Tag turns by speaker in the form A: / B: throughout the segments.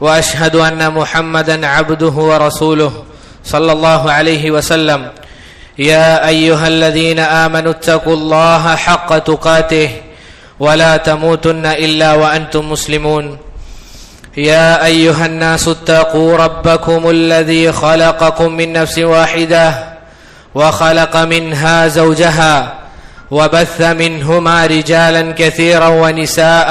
A: وأشهد أن محمدا عبده ورسوله صلى الله عليه وسلم. يا أيها الذين آمنوا اتقوا الله حق تقاته ولا تموتن إلا وأنتم مسلمون. يا أيها الناس اتقوا ربكم الذي خلقكم من نفس واحدة وخلق منها زوجها وبث منهما رجالا كثيرا ونساء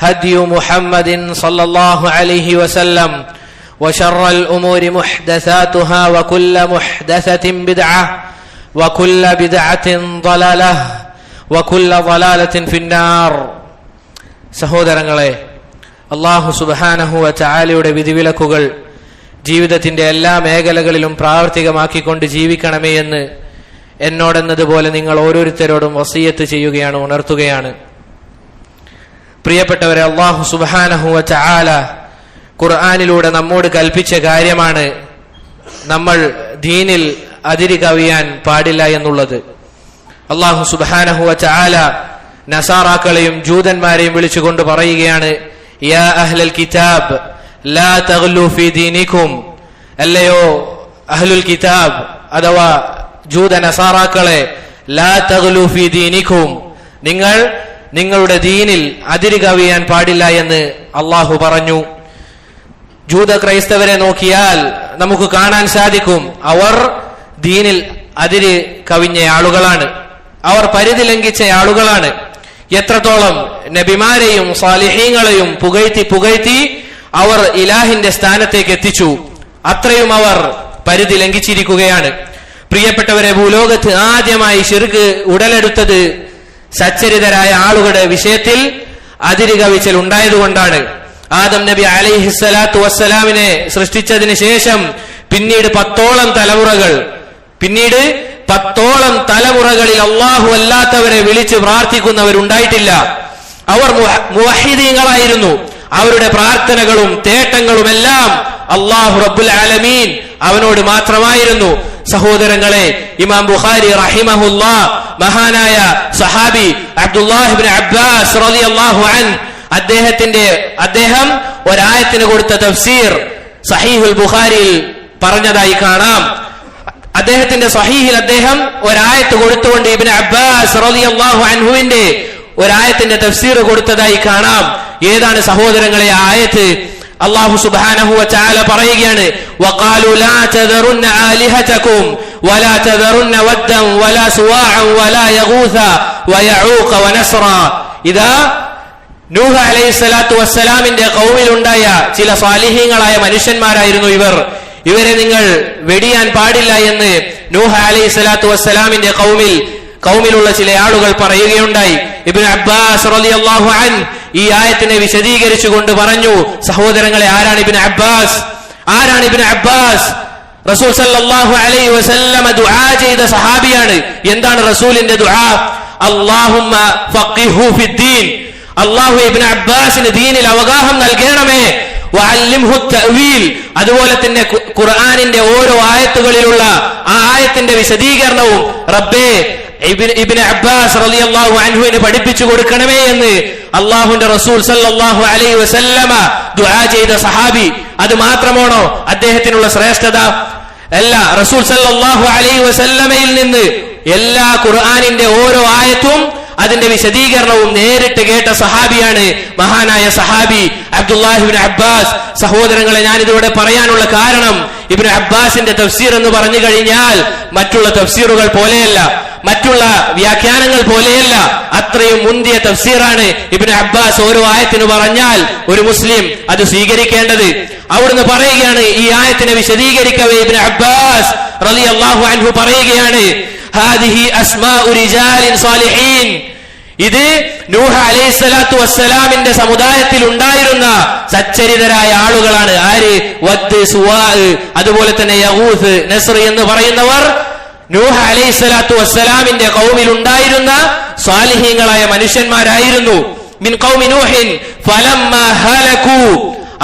A: هدي محمد صلى الله عليه وسلم وشر الامور محدثاتها وكل محدثه بدعه وكل بدعه ضلاله وكل ضلاله في النار സഹോദരങ്ങളെ അള്ളാഹു സുബാനഹുവ ചായാലയുടെ വിധിവിലക്കുകൾ ജീവിതത്തിന്റെ എല്ലാ മേഖലകളിലും പ്രാവർത്തികമാക്കിക്കൊണ്ട് ജീവിക്കണമേ എന്ന് എന്നോടെന്നതുപോലെ നിങ്ങൾ ഓരോരുത്തരോടും വസീയത്ത് ചെയ്യുകയാണ് ഉണർത്തുകയാണ് പ്രിയപ്പെട്ടവരെ അള്ളാഹു സുബാനഹുവ ചാല ഖുർആാനിലൂടെ നമ്മോട് കൽപ്പിച്ച കാര്യമാണ് നമ്മൾ ദീനിൽ അതിരി കവിയാൻ പാടില്ല എന്നുള്ളത്. അള്ളാഹു സുബാനഹുവ ചാല നസാറാക്കളെയും ജൂതന്മാരെയും വിളിച്ചുകൊണ്ട് പറയുകയാണ് യാ അഹ്ലൽ കിതാബ് ലാ തഗ്ലു ഫി ദീനിക്കും. അല്ലയോ അഹ്ലുൽ കിതാബ് അഥവാ ജൂത നസാറാക്കളെ ലാ തഗ്ലു ഫി ദീനിക്കും. നിങ്ങൾ നിങ്ങളുടെ ദീനിൽ അതിര് കവിയാൻ പാടില്ല എന്ന് അള്ളാഹു പറഞ്ഞു. ജൂത ക്രൈസ്തവരെ നോക്കിയാൽ നമുക്ക് കാണാൻ സാധിക്കും അവർ ദീനിൽ അതിര് കവിഞ്ഞ ആളുകളാണ്. അവർ പരിധി ലംഘിച്ച ആളുകളാണ്. എത്രത്തോളം നബിമാരെയും സാലിഹീങ്ങളെയും പുകഴ്ത്തി പുകഴ്ത്തി അവർ ഇലാഹിന്റെ സ്ഥാനത്തേക്ക് എത്തിച്ചു. അത്രയും അവർ പരിധി ലംഘിച്ചിരിക്കുകയാണ്. പ്രിയപ്പെട്ടവരെ ഭൂലോകത്ത് ആദ്യമായി ശിർക്ക് ഉടലെടുത്തത് സച്ചരിതരായ ആളുകളുടെ വിഷയത്തിൽ അതിരുകവിച്ചൽ ഉണ്ടായതുകൊണ്ടാണ് ആദം നബി അലിഹിസ്സലാത്തു വസ്സലാമിനെ സൃഷ്ടിച്ചതിന് ശേഷം പിന്നീട് പത്തോളം തലമുറകൾ പിന്നീട് പത്തോളം തലമുറകളിൽ അള്ളാഹു അല്ലാത്തവരെ വിളിച്ച് പ്രാർത്ഥിക്കുന്നവരുണ്ടായിട്ടില്ല. അവർ മുവഹിദീങ്ങളായിരുന്നു. അവരുടെ പ്രാർത്ഥനകളും തേട്ടങ്ങളും എല്ലാം അള്ളാഹു റബ്ബുൽ ആലമീൻ അവനോട് മാത്രമായിരുന്നു. സഹോദരങ്ങളെ ഇമാം ബുഖാരി റഹിമഹുല്ല മഹാനായ സഹാബി അബ്ദുല്ലാഹിബിൻ അബ്ബാസ് റളിയല്ലാഹു അൻ അദ്ദേഹത്തിന്റെ അദ്ദേഹം ഒരായത്തിന് കൊടുത്ത തഫ്സീർ സഹീഹുൽ ബുഖാരിയിൽ പറഞ്ഞതായി കാണാം. അദ്ദേഹത്തിന്റെ സഹീഹിൽ അദ്ദേഹം ഒരായത്ത് കൊടുത്തുകൊണ്ട് ഇബിൻ അബ്ബാസ് റളിയല്ലാഹു അൻഹുവിന്റെ ഒരായത്തിന്റെ തഫ്സീർ കൊടുത്തതായി കാണാം. ഏതാണ് സഹോദരങ്ങളെ ആയത്ത്? അള്ളാഹു സുബ്ഹാനഹു ചാല പറയുകയാണ് സ്വലാത്തു വസ്സലാമിന്റെ കൗമിലുണ്ടായ ചില സ്വാലിഹ്യങ്ങളായ മനുഷ്യന്മാരായിരുന്നു ഇവർ. ഇവരെ നിങ്ങൾ വെടിയാൻ പാടില്ല എന്ന് നൂഹ അലൈഹി സ്വലാത്തു വസ്സലാമിന്റെ കൗമിൽ കൗമിലുള്ള ചില ആളുകൾ പറയുകയുണ്ടായി. ഇബിൻ അബ്ബാസ് അൻ ഈ ആയത്തിനെ വിശദീകരിച്ചു കൊണ്ട് പറഞ്ഞു സഹോദരങ്ങളെ ആരാണ് ഇബിൻ അബ്ബാസ്? ആരാണ് ഇബിൻ അബ്ബാസ്? റസൂൽ സല്ലല്ലാഹു അലൈഹി വസല്ലമ ദുആ ചെയ്ത സഹാബിയാണ്. എന്താണ് റസൂലിന്റെ ദുആ? അല്ലാഹുമ്മ ഫഖിഹു ഫിദ്ദീൻ അല്ലാഹു ഇബ്നു അബ്ബാസിന് ദീനിൽ അവഗാഹം നൽകണമേ. അതുപോലെ തന്നെ ഖുർആാനിന്റെ ഓരോ ആയത്തുകളിലുള്ള ആ ആയത്തിന്റെ വിശദീകരണവും റബ്ബേ ഇബ്നു അബ്ബാസ് റളിയല്ലാഹു അൻഹുവിന് പഠിപ്പിച്ചു കൊടുക്കണമേ എന്ന് അള്ളാഹുന്റെ റസൂൽ സല്ലാഹു അലൈ വസല്ലമ ദുആ ചെയ്ത സഹാബി. അത് മാത്രമാണോ അദ്ദേഹത്തിനുള്ള ശ്രേഷ്ഠത? അല്ല റസൂൽ സല്ലാഹു അലൈ വസല്ലമയിൽ നിന്ന് എല്ലാ ഖുർആാനിന്റെ ഓരോ ആയത്തും അതിന്റെ വിശദീകരണവും നേരിട്ട് കേട്ട സഹാബിയാണ് മഹാനായ സഹാബി അബ്ദുല്ലാഹിബിൻ അബ്ബാസ്. സഹോദരങ്ങളെ ഞാൻ ഇതിലൂടെ പറയാനുള്ള കാരണം ഇബ്നു അബ്ബാസിന്റെ തഫ്സീർ എന്ന് പറഞ്ഞു കഴിഞ്ഞാൽ മറ്റുള്ള തഫ്സീറുകൾ പോലെയല്ല മറ്റുള്ള വ്യാഖ്യാനങ്ങൾ പോലെയല്ല. അത്രയും മുന്തിയ തഫ്സീറാണ് ഇബ്നു അബ്ബാസ് ഓരോ ആയത്തിന് പറഞ്ഞാൽ ഒരു മുസ്ലിം അത് സ്വീകരിക്കേണ്ടത്. അവിടുന്ന് പറയുകയാണ് ഈ ആയത്തിനെ വിശദീകരിക്കവേ ഇബ്നു അബ്ബാസ് റളിയല്ലാഹു അൻഹു പറയുകയാണ് ഹാദിഹി അസ്മാഉ റിജാലിൻ സാലിഹീൻ. ഇത് നൂഹ അലൈഹി സ്വലാത്തു വസ്സലാമിന്റെ സമുദായത്തിൽ ഉണ്ടായിരുന്ന സച്ചരിതരായ ആളുകളാണ്. ആര്? വദ് സുവാ അതുപോലെ തന്നെ യഹൂസ് നസ്ർ എന്ന് പറയുന്നവർ നൂഹ അലൈഹി സ്വലാത്തു വസ്സലാമിന്റെ കൗമിൽ ഉണ്ടായിരുന്ന സ്വാലിഹീങ്ങളായ മനുഷ്യന്മാരായിരുന്നു. മിൻ കൗമി നൂഹിൻ ഫലം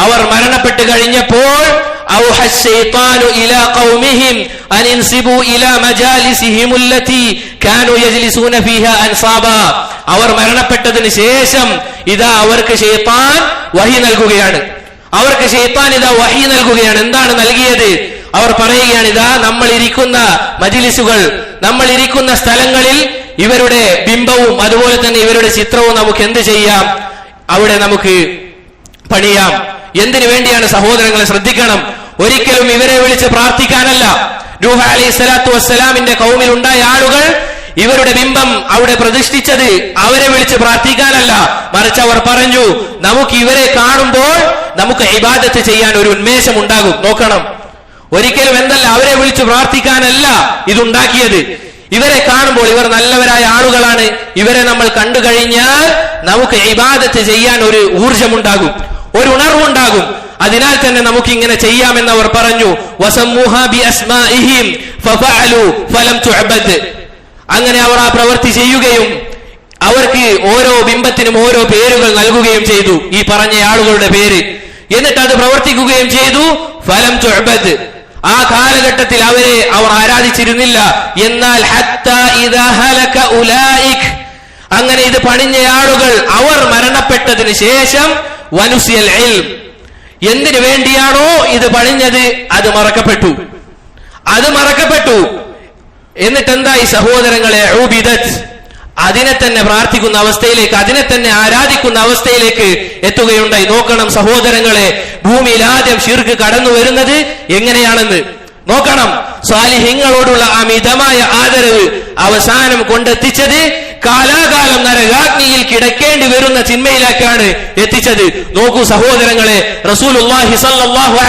A: അവർ മരണപ്പെട്ട് കഴിഞ്ഞപ്പോൾ أوحى الشيطان إلى قومهم أن انصبوا إلى مجالسهم التي كانوا يجلسون فيها أنصابا അവർ മരണപ്പെട്ടതിന് ശേഷം ഇതാ അവർക്ക് ഷെയ്ത്താൻ വഹി നൽകുകയാണ് അവർക്ക് ഷെയ്ത്താൻ ഇതാ വഹി നൽകുകയാണ് എന്താണ് നൽകിയത് അവർ പറയുകയാണ് ഇതാ നമ്മൾ ഇരിക്കുന്ന മജിലിസുകൾ നമ്മൾ ഇരിക്കുന്ന സ്ഥലങ്ങളിൽ ഇവരുടെ ബിംബവും അതുപോലെ തന്നെ ഇവരുടെ ചിത്രവും നമുക്ക് എന്ത് ചെയ്യാം അവിടെ നമുക്ക് പണിയാം എന്തിനു വേണ്ടിയാണ് സഹോദരങ്ങളെ ശ്രദ്ധിക്കണം? ഒരിക്കലും ഇവരെ വിളിച്ച് പ്രാർത്ഥിക്കാനല്ല. നൂഹ അലൈഹി സ്വലാത്തു വസ്സലാമിന്റെ കൗമിൽ ഉണ്ടായ ആളുകൾ ഇവരുടെ ബിംബം അവിടെ പ്രതിഷ്ഠിച്ചത് അവരെ വിളിച്ച് പ്രാർത്ഥിക്കാനല്ല. മറിച്ച് അവർ പറഞ്ഞു നമുക്ക് ഇവരെ കാണുമ്പോൾ നമുക്ക് ഇബാദത്ത് ചെയ്യാൻ ഒരു ഉന്മേഷം ഉണ്ടാകും നോക്കണം. ഒരിക്കലും എന്തല്ല അവരെ വിളിച്ച് പ്രാർത്ഥിക്കാനല്ല ഇതുണ്ടാക്കിയത്. ഇവരെ കാണുമ്പോൾ ഇവർ നല്ലവരായ ആളുകളാണ്. ഇവരെ നമ്മൾ കണ്ടു കഴിഞ്ഞാൽ നമുക്ക് ഇബാദത്ത് ചെയ്യാൻ ഒരു ഊർജമുണ്ടാകും ഒരു ഉണർവുണ്ടാകും. അതിനാൽ തന്നെ നമുക്ക് ഇങ്ങനെ ചെയ്യാമെന്ന് അവർ പറഞ്ഞു അങ്ങനെ അവർ ആ പ്രവൃത്തി ചെയ്യുകയും അവർക്ക് ഓരോ ബിംബത്തിനും ഓരോ പേരുകൾ നൽകുകയും ചെയ്തു ഈ പറഞ്ഞ ആളുകളുടെ പേര്. എന്നിട്ട് അത് പ്രവർത്തിക്കുകയും ചെയ്തു ഫലം ചുഴബത്ത് ആ കാലഘട്ടത്തിൽ അവരെ അവർ ആരാധിച്ചിരുന്നില്ല. എന്നാൽ അങ്ങനെ ഇത് പണിഞ്ഞ ആളുകൾ അവർ മരണപ്പെട്ടതിന് ശേഷം വനുസിയൽ എന്തിനു വേണ്ടിയാണോ ഇത് പണിഞ്ഞത്? അത് മറക്കപ്പെട്ടു. അത് മറക്കപ്പെട്ടു. എന്നിട്ട് എന്താ ഈ സഹോദരങ്ങളെ അതിനെ തന്നെ പ്രാർത്ഥിക്കുന്ന അവസ്ഥയിലേക്ക് അതിനെ തന്നെ ആരാധിക്കുന്ന അവസ്ഥയിലേക്ക് എത്തുകയുണ്ടായി. നോക്കണം സഹോദരങ്ങളെ ഭൂമിയിൽ ആദ്യം ഷിർക്ക് കടന്നു വരുന്നത് എങ്ങനെയാണെന്ന്. നോക്കണം. സ്വാലിഹിങ്ങളോടുള്ള ആ മിതമായ ആദരവ് അവസാനം കൊണ്ടെത്തിച്ചത് കാലാകാലം നരകാഗ്നിയിൽ കിടക്കേണ്ടി വരുന്ന ചിന്മയിലേക്കാണ് എത്തിച്ചത്. നോക്കൂ സഹോദരങ്ങളെ റസൂൽ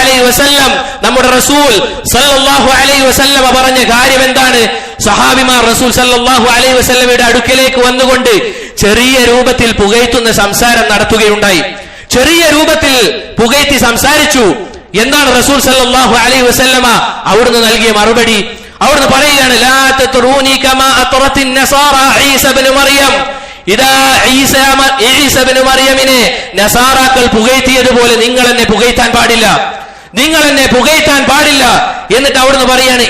A: അലൈഹി വസല്ലം നമ്മുടെ റസൂൽ സല്ലല്ലാഹു അലൈഹി വസല്ലമ പറഞ്ഞ കാര്യം എന്താണ് സഹാബിമാർ റസൂൽ സല്ലാഹു അലൈഹി വസല്ലമയുടെ അടുക്കലേക്ക് വന്നുകൊണ്ട് ചെറിയ രൂപത്തിൽ പുകയത്തുന്ന സംസാരം നടത്തുകയുണ്ടായി. ചെറിയ രൂപത്തിൽ പുകയത്തി സംസാരിച്ചു. എന്താണ് റസൂൽ സല്ലാഹു അലൈഹി വസല്ലമ അവിടുന്ന് നൽകിയ മറുപടി? അവിടുന്ന് പറയുകയാണ് മറിയമിനെ നസാറാക്കൾ പുകഴ്ത്തിയതുപോലെ നിങ്ങൾ എന്നെ പുകഴ്ത്താൻ പാടില്ല. നിങ്ങൾ എന്നെ പുകഴ്ത്താൻ പാടില്ല. എന്നിട്ട് അവിടുന്ന് പറയാണ്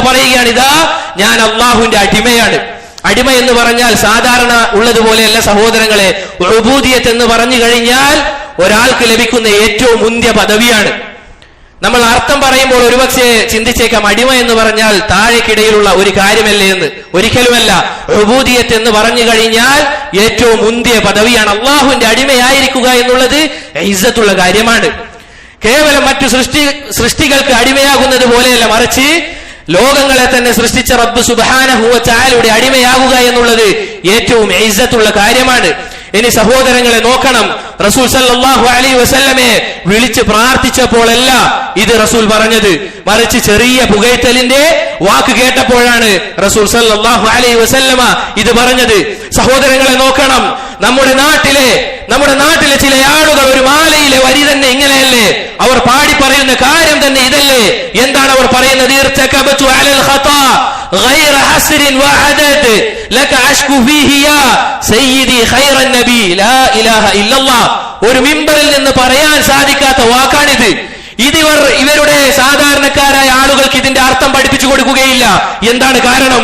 A: പറയുകയാണ് ഇതാ ഞാൻ അള്ളാഹുവിന്റെ അടിമയാണ്. അടിമ എന്ന് പറഞ്ഞാൽ സാധാരണ ഉള്ളതുപോലെയല്ല സഹോദരങ്ങളെ ഉബൂദിയത്ത് എന്ന് പറഞ്ഞു കഴിഞ്ഞാൽ ഒരാൾക്ക് ലഭിക്കുന്ന ഏറ്റവും മുന്തിയ പദവിയാണ്. നമ്മൾ അർത്ഥം പറയുമ്പോൾ ഒരുപക്ഷെ ചിന്തിച്ചേക്കാം അടിമ എന്ന് പറഞ്ഞാൽ താഴേക്കിടയിലുള്ള ഒരു കാര്യമല്ലേ എന്ന്. ഒരിക്കലുമല്ല. ഉബൂദിയത്ത് എന്ന് പറഞ്ഞു കഴിഞ്ഞാൽ ഏറ്റവും മുന്തിയ പദവിയാണ്. അള്ളാഹുവിന്റെ അടിമയായിരിക്കുക എന്നുള്ളത് ഇസ്സത്തുള്ള കാര്യമാണ്. കേവലം മറ്റു സൃഷ്ടി സൃഷ്ടികൾക്ക് അടിമയാകുന്നത് പോലെയല്ല മറിച്ച് ലോകങ്ങളെ തന്നെ സൃഷ്ടിച്ച റബ്ബ് സുബാനഹുവ ചായയുടെ അടിമയാകുക എന്നുള്ളത് ഏറ്റവും ഇസ്സത്തുള്ള കാര്യമാണ്. ഇനി സഹോദരങ്ങളെ നോക്കണം. റസൂൽ സല്ലാഹു അലൈ വസല്ലമെ വിളിച്ച് പ്രാർത്ഥിച്ചപ്പോഴല്ല ഇത് റസൂൽ പറഞ്ഞത്. മറിച്ച് ചെറിയ പുകയറ്റലിന്റെ വാക്ക് കേട്ടപ്പോഴാണ് റസൂൽ സല്ലാഹു അലൈ വസല്ലമ ഇത് പറഞ്ഞത്. സഹോദരങ്ങളെ നോക്കണം. നമ്മുടെ നാട്ടിലെ നമ്മുടെ നാട്ടിലെ ചില ആളുകൾ ഒരു മാലയിലെ വരി തന്നെ ഇങ്ങനെയല്ലേ? അവർ പാടി പറയുന്ന കാര്യം തന്നെ ഇതല്ലേ? എന്താണ് അവർ പറയുന്നത്? غير حسر وعدد لك أشكو فيه يا سيدي خير النبي لا إله إلا الله ഒരു മിമ്പറിൽ നിന്ന് പറയാൻ സാധിക്കാത്ത വാക്കാണിത് ഇതിവർ ഇവരുടെ സാധാരണക്കാരായ ആളുകൾക്ക് ഇതിന്റെ അർത്ഥം പഠിപ്പിച്ചു കൊടുക്കുകയില്ല എന്താണ് കാരണം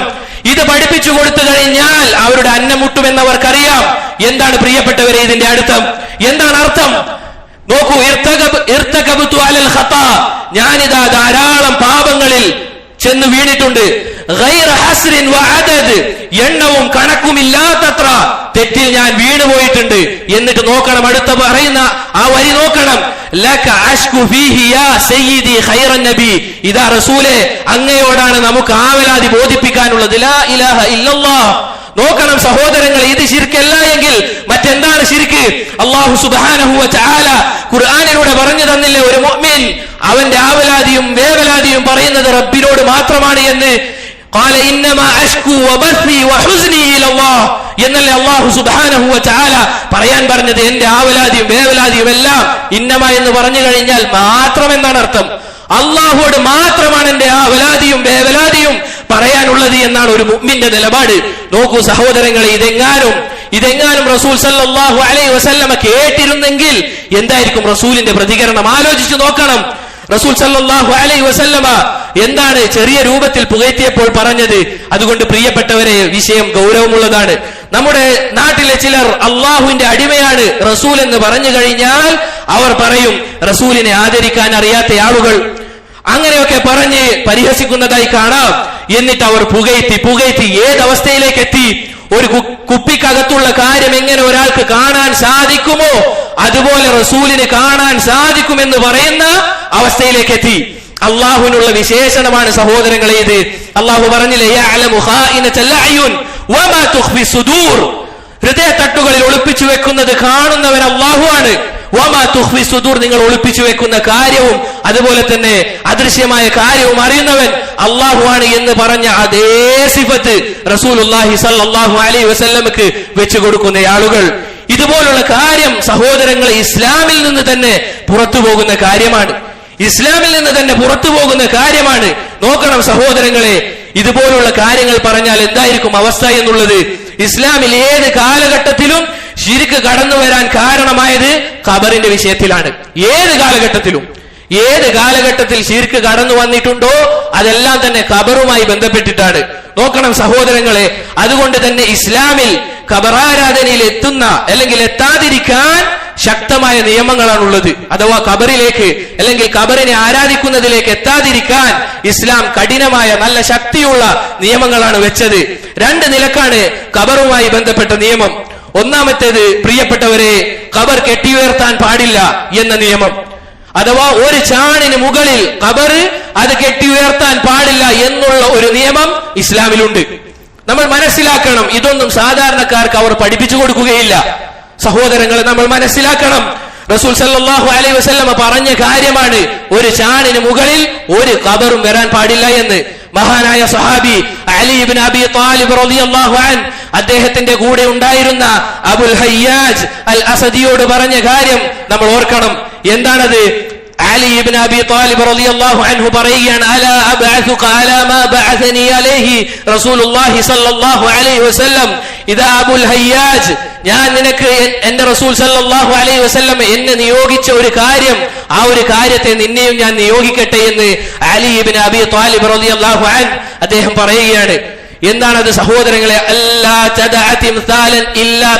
A: ഇത് പഠിപ്പിച്ചു കൊടുത്തു കഴിഞ്ഞാൽ അവരുടെ അന്നം മുട്ടുമെന്നവർക്കറിയാം എന്താണ് പ്രിയപ്പെട്ടവരെ ഇതിന്റെ അർത്ഥം എന്താണ് അർത്ഥം നോക്കൂ ഇർത്തകബ്- ഇർത്തകബുത്തു അലൽ ഖത്താ. ഞാനിതാ ധാരാളം പാപങ്ങളിൽ ചെന്ന് വീണിട്ടുണ്ട് ഗൈറ ഹസ്രിൻ വഅദദ് എണ്ണവും കണക്കുമില്ലാത്തത്ര തെറ്റിൽ ഞാൻ വീണുപോയിട്ടുണ്ട്. എന്നിട്ട് നോക്കണം അടുത്ത പറയുന്ന ആ വരി നോക്കണം. ഇതാ റസൂലെ അങ്ങയോടാണ് നമുക്ക് ആവലാതി ബോധിപ്പിക്കാനുള്ളത്. നോക്കണം സഹോദരങ്ങൾ ഇത് ശിർക്കല്ല എങ്കിൽ മറ്റെന്താണ് ശിർക്ക്? അള്ളാഹു സുബ്ഹാനഹു ചാല ഖുർആാനിലൂടെ പറഞ്ഞു തന്നില്ലേ ഒരു മുഅ്മിൻ? അവന്റെ ആവലാതിയും വേവലാതിയും പറയുന്നത് റബ്ബിനോട് മാത്രമാണ് എന്ന് എന്നല്ലേ അള്ളാഹു സുബാനഹുവ ചാല പറയാൻ പറഞ്ഞത്? എന്റെ ആവലാതിയും വേവലാതിയും എല്ലാം ഇന്നമ എന്ന് പറഞ്ഞു കഴിഞ്ഞാൽ മാത്രം എന്നാണ് അർത്ഥം. അള്ളാഹുവോട് മാത്രമാണ് എന്റെ ആവലാതിയും വേവലാതിയും പറയാനുള്ളത് എന്നാണ് ഒരു മുമ്മിന്റെ നിലപാട്. നോക്കൂ സഹോദരങ്ങളെ ഇതെങ്ങാനും ഇതെങ്ങാനും റസൂൽ സല്ലാഹു അലൈ വസല്ലമ കേട്ടിരുന്നെങ്കിൽ എന്തായിരിക്കും റസൂലിന്റെ പ്രതികരണം? ആലോചിച്ചു നോക്കണം. റസൂൽ സല്ലാഹു അലൈ വസല്ലമ എന്താണ് ചെറിയ രൂപത്തിൽ പുകഴ്ത്തിയപ്പോൾ പറഞ്ഞത്? അതുകൊണ്ട് പ്രിയപ്പെട്ടവരെ വിഷയം ഗൗരവമുള്ളതാണ്. നമ്മുടെ നാട്ടിലെ ചിലർ അള്ളാഹുവിന്റെ അടിമയാണ് റസൂൽ എന്ന് പറഞ്ഞു കഴിഞ്ഞാൽ അവർ പറയും റസൂലിനെ ആദരിക്കാൻ അറിയാത്ത ആളുകൾ അങ്ങനെയൊക്കെ പറഞ്ഞ് പരിഹസിക്കുന്നതായി കാണാം. എന്നിട്ട് അവർ പുകയത്തി പുകയത്തി ഏതവസ്ഥയിലേക്ക് എത്തി ഒരു കുപ്പിക്കകത്തുള്ള കാര്യം എങ്ങനെ ഒരാൾക്ക് കാണാൻ സാധിക്കുമോ? അതുപോലെ റസൂലിന് കാണാൻ സാധിക്കുമെന്ന് പറയുന്ന അവസ്ഥയിലേക്ക് എത്തി അള്ളാഹുവിനുള്ള വിശേഷണമാണ് സഹോദരങ്ങളെ ഇത്. അള്ളാഹു പറഞ്ഞില്ലേ. ഹൃദയ തട്ടുകളിൽ ഒളിപ്പിച്ചു വെക്കുന്നത് കാണുന്നവൻ അള്ളാഹുവാണ് സുദൂർ നിങ്ങൾ ഒളിപ്പിച്ചു വെക്കുന്ന കാര്യവും അതുപോലെ തന്നെ അദൃശ്യമായ കാര്യവും അറിയുന്നവൻ അള്ളാഹുവാണ് എന്ന് പറഞ്ഞ അതേ സിഫത്ത് റസൂൽ അലൈ വസല്ലമക്ക് വെച്ചു കൊടുക്കുന്ന ആളുകൾ. ഇതുപോലുള്ള കാര്യം സഹോദരങ്ങളെ ഇസ്ലാമിൽ നിന്ന് തന്നെ പുറത്തു പോകുന്ന കാര്യമാണ്. ഇസ്ലാമിൽ നിന്ന് തന്നെ പുറത്തു പോകുന്ന കാര്യമാണ്. നോക്കണം സഹോദരങ്ങളെ ഇതുപോലുള്ള കാര്യങ്ങൾ പറഞ്ഞാൽ എന്തായിരിക്കും അവസ്ഥ എന്നുള്ളത്? ഇസ്ലാമിൽ ഏത് കാലഘട്ടത്തിലും ശിരിക്ക് കടന്നു വരാൻ കാരണമായത് ഖബറിന്റെ വിഷയത്തിലാണ്. ഏത് കാലഘട്ടത്തിലും? ഏത് കാലഘട്ടത്തിൽ ശിർക്ക് കടന്നു വന്നിട്ടുണ്ടോ? അതെല്ലാം തന്നെ ഖബറുമായി ബന്ധപ്പെട്ടിട്ടാണ്. നോക്കണം സഹോദരങ്ങളെ അതുകൊണ്ട് തന്നെ ഇസ്ലാമിൽ ഖബറാരാധനയിൽ എത്തുന്ന അല്ലെങ്കിൽ എത്താതിരിക്കാൻ ശക്തമായ നിയമങ്ങളാണുള്ളത്. അഥവാ കബറിലേക്ക് അല്ലെങ്കിൽ കബറിനെ ആരാധിക്കുന്നതിലേക്ക് എത്താതിരിക്കാൻ ഇസ്ലാം കഠിനമായ നല്ല ശക്തിയുള്ള നിയമങ്ങളാണ് വെച്ചത്. രണ്ട് നിലക്കാണ് കബറുമായി ബന്ധപ്പെട്ട നിയമം. ഒന്നാമത്തേത് പ്രിയപ്പെട്ടവരെ കബർ കെട്ടിയുയർത്താൻ പാടില്ല എന്ന നിയമം. അഥവാ ഒരു ചാണിന് മുകളിൽ കബർ അത് കെട്ടിയുയർത്താൻ പാടില്ല എന്നുള്ള ഒരു നിയമം ഇസ്ലാമിലുണ്ട്. നമ്മൾ മനസ്സിലാക്കണം ഇതൊന്നും സാധാരണക്കാർക്ക് അവർ പഠിപ്പിച്ചു കൊടുക്കുകയില്ല. സഹോദരങ്ങളെ നമ്മൾ മനസ്സിലാക്കണം. റസൂൽ സല്ലാഹു അലൈ വസല്ലമ പറഞ്ഞ കാര്യമാണ് ഒരു ചാണിന് മുകളിൽ ഒരു കബറും വരാൻ പാടില്ല എന്ന്. മഹാനായ സഹാബി അലി ഇബ്നു അബി താലിബ് അദ്ദേഹത്തിന്റെ കൂടെ ഉണ്ടായിരുന്ന അബുൽ ഹയ്യാജ് അൽ അസദിയോട് പറഞ്ഞ കാര്യം നമ്മൾ ഓർക്കണം. എന്താണത്? അലി ഇബ്നു അബി താലിബ് റളിയല്ലാഹു അൻഹു പറയുകയാണ് അലാ അബ്അസുക അലാ മാ ബഅസനി അലൈഹി റസൂലുള്ളാഹി സ്വല്ലല്ലാഹു അലൈഹി വസല്ലം ഇദാ ഹയ്യാജ് ഞാൻ നിനക്ക് എന്റെ റസൂൽ സല്ലല്ലാഹു അലൈഹി വസല്ലം എന്നെ നിയോഗിച്ച ഒരു കാര്യം ആ ഒരു കാര്യത്തെ നിന്നെയും ഞാൻ നിയോഗിക്കട്ടെ എന്ന് അലി അബി താലിബ് റളിയല്ലാഹു അൻ അദ്ദേഹം പറയുകയാണ്. എന്താണത് സഹോദരങ്ങളെ? അല്ലാ ഇല്ലാ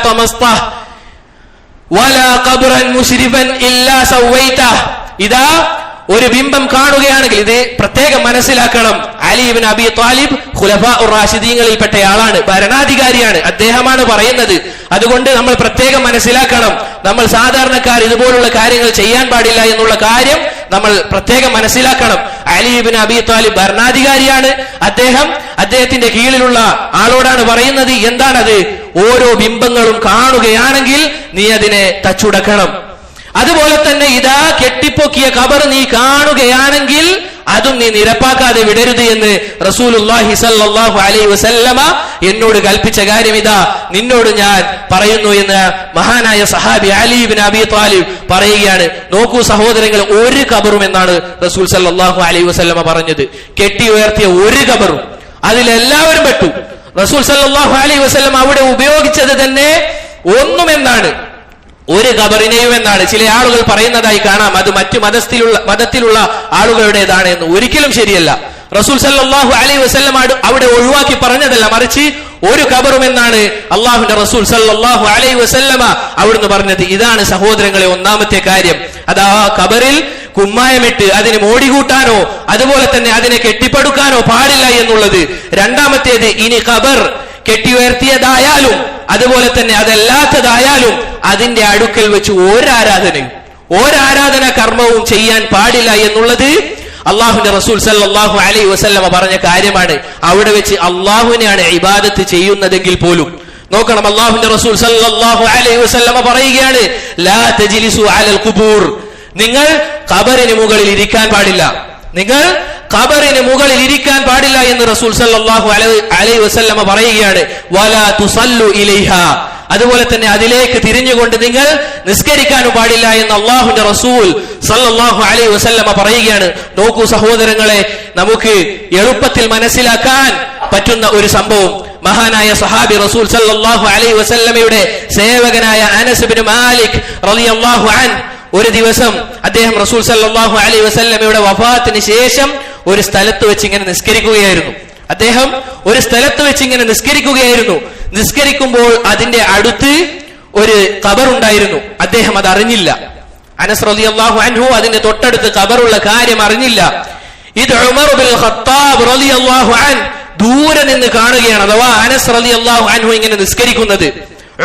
A: ഇതാ ഒരു ബിംബം കാണുകയാണെങ്കിൽ ഇത് പ്രത്യേകം മനസ്സിലാക്കണം. അലിബിൻ അബി താലിബ് ഖുലഫാ റാഷിദീങ്ങളിൽപ്പെട്ട ആളാണ് ഭരണാധികാരിയാണ്. അദ്ദേഹമാണ് പറയുന്നത്. അതുകൊണ്ട് നമ്മൾ പ്രത്യേകം മനസ്സിലാക്കണം. നമ്മൾ സാധാരണക്കാർ ഇതുപോലുള്ള കാര്യങ്ങൾ ചെയ്യാൻ പാടില്ല എന്നുള്ള കാര്യം നമ്മൾ പ്രത്യേകം മനസ്സിലാക്കണം. അലിബിൻ അബി താലിബ് ഭരണാധികാരിയാണ്. അദ്ദേഹം അദ്ദേഹത്തിന്റെ കീഴിലുള്ള ആളോടാണ് പറയുന്നത്. എന്താണത്? ഓരോ ബിംബങ്ങളും കാണുകയാണെങ്കിൽ നീ അതിനെ തച്ചുടക്കണം അതുപോലെ തന്നെ ഇതാ കെട്ടിപ്പൊക്കിയ കബർ നീ കാണുകയാണെങ്കിൽ അതും നീ നിരപ്പാക്കാതെ വിടരുത് എന്ന് റസൂലുള്ളാഹി അലൈ വസല്ലമ എന്നോട് കൽപ്പിച്ച കാര്യം ഇതാ. നിന്നോട് ഞാൻ പറയുന്നു എന്ന് മഹാനായ സഹാബി അലി ഇബ്നു അബി താലിബ് പറയുകയാണ്. നോക്കൂ സഹോദരങ്ങൾ ഒരു കബറും എന്നാണ് റസൂൽ സല്ലാഹു അലൈ വസല്ലമ പറഞ്ഞത്. കെട്ടി ഉയർത്തിയ ഒരു കബറും അതിലെല്ലാവരും പെട്ടു. റസൂൽ സല്ലാഹു അലൈ വസ്ലം അവിടെ ഉപയോഗിച്ചത് തന്നെ ഒന്നുമെന്നാണ്. ഒരു ഖബറിനെയും എന്നാണ് ചില ആളുകൾ പറയുന്നതായി കാണാം. അത് മറ്റു മതത്തിലുള്ള മതത്തിലുള്ള ആളുകളുടേതാണ് എന്ന് ഒരിക്കലും ശരിയല്ല. റസൂൽ സല്ലാഹു അലൈഹി വസ്ലം അവിടെ ഒഴിവാക്കി പറഞ്ഞതല്ല. മറിച്ച് ഒരു ഖബറും എന്നാണ് അള്ളാഹുന്റെ റസൂൽ സല്ലാഹു അലൈഹി വസല്ലമ അവിടുന്ന് പറഞ്ഞത്. ഇതാണ് സഹോദരങ്ങളെ ഒന്നാമത്തെ കാര്യം. അതാ ഖബറിൽ കുമ്മായമിട്ട് അതിനെ മോടികൂട്ടാനോ അതുപോലെ തന്നെ അതിനെ കെട്ടിപ്പടുക്കാനോ പാടില്ല എന്നുള്ളത്. രണ്ടാമത്തേത് ഇനി ഖബർ കെട്ടിയുയർത്തിയതായാലും അതുപോലെ തന്നെ അതല്ലാത്തതായാലും അതിന്റെ അടുക്കൽ വെച്ച് ഒരാരാധനയും ഒരാരാധന കർമ്മവും ചെയ്യാൻ പാടില്ല എന്നുള്ളത് അള്ളാഹുന്റെ റസൂൽ സല്ലാഹു അലൈഹി വസല്ലമ പറഞ്ഞ കാര്യമാണ്. അവിടെ വെച്ച് അള്ളാഹുവിനെയാണ് ഇബാദത്ത് ചെയ്യുന്നതെങ്കിൽ പോലും. നോക്കണം അള്ളാഹുന്റെ റസൂൽ സല്ലാഹു അലൈഹി വസല്ലമ പറയുകയാണ് ലാ അലൽ നിങ്ങൾ ഖബറിന് മുകളിൽ ഇരിക്കാൻ പാടില്ല. നിങ്ങൾ ഖബറിന് മുകളിൽ ഇരിക്കാൻ പാടില്ല എന്ന് റസൂൽ സല്ലാഹു അലൈ അലൈ വസല്ലമ പറയുകയാണ് വലാ തുസല്ലു ഇലൈഹ. അതുപോലെ തന്നെ അതിലേക്ക് തിരിഞ്ഞുകൊണ്ട് നിങ്ങൾ നിസ്കരിക്കാനും പാടില്ല എന്ന് അള്ളാഹുന്റെ റസൂൽ സല്ലാഹു അലൈഹി വസല്ലമ പറയുകയാണ്. നോക്കൂ സഹോദരങ്ങളെ നമുക്ക് എളുപ്പത്തിൽ മനസ്സിലാക്കാൻ പറ്റുന്ന ഒരു സംഭവം. മഹാനായ സഹാബി റസൂൽ സല്ലാഹു അലൈഹി വസല്ലമയുടെ സേവകനായ അനസ് ബിൻ മാലിക് റളിയല്ലാഹു അൻ ഒരു ദിവസം അദ്ദേഹം റസൂൽ സല്ലാഹു അലൈഹി വസല്ലമയുടെ വഫാത്തിന് ശേഷം ഒരു സ്ഥലത്ത് വെച്ച് ഇങ്ങനെ നിസ്കരിക്കുകയായിരുന്നു. അദ്ദേഹം ഒരു സ്ഥലത്ത് വെച്ച് ഇങ്ങനെ നിസ്കരിക്കുകയായിരുന്നു. നിസ്കരിക്കുമ്പോൾ അതിന്റെ അടുത്ത് ഒരു കബറുണ്ടായിരുന്നു അദ്ദേഹം അത് അറിഞ്ഞില്ല. അനസ് അള്ളാഹു അൻഹു അതിന്റെ തൊട്ടടുത്ത് കബറുള്ള കാര്യം അറിഞ്ഞില്ല. ഇത് ഉമർ ഖത്താബ് അൻ ദൂരെ നിന്ന് കാണുകയാണ്. അഥവാ അനസ് റളിയല്ലാഹു അൻഹു ഇങ്ങനെ നിസ്കരിക്കുന്നത്.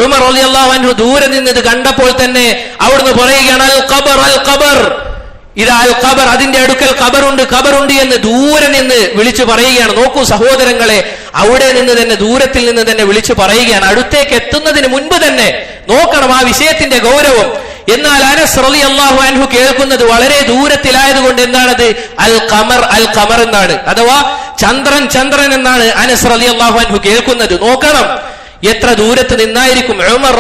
A: ഉമർ റളിയല്ലാഹു അൻഹു ദൂരെ നിന്ന് ഇത് കണ്ടപ്പോൾ തന്നെ അവിടുന്ന് പറയുകയാണ് അൽ ഖബർ അൽ ഖബർ. ഇത് അൽ ഖബർ അതിന്റെ അടുക്കൽ ഖബറുണ്ട് ഖബറുണ്ട് എന്ന് ദൂരെ നിന്ന് വിളിച്ചു പറയുകയാണ്. നോക്കൂ സഹോദരങ്ങളെ അവിടെ നിന്ന് തന്നെ ദൂരത്തിൽ നിന്ന് തന്നെ വിളിച്ചു പറയുകയാണ്. അടുത്തേക്ക് എത്തുന്നതിന് മുൻപ് തന്നെ നോക്കണം ആ വിഷയത്തിന്റെ ഗൗരവം. എന്നാൽ അനസ് റലി അള്ളാഹു അൻഹു കേൾക്കുന്നത് വളരെ ദൂരത്തിലായതുകൊണ്ട് എന്താണത്? അൽ ഖമർ അൽ ഖമർ എന്നാണ്. അഥവാ ചന്ദ്രൻ ചന്ദ്രൻ എന്നാണ് അനസ് റലി അള്ളാഹു അൻഹു കേൾക്കുന്നത്. നോക്കണം. എത്ര ദൂരത്ത് നിന്നായിരിക്കും ഉമർ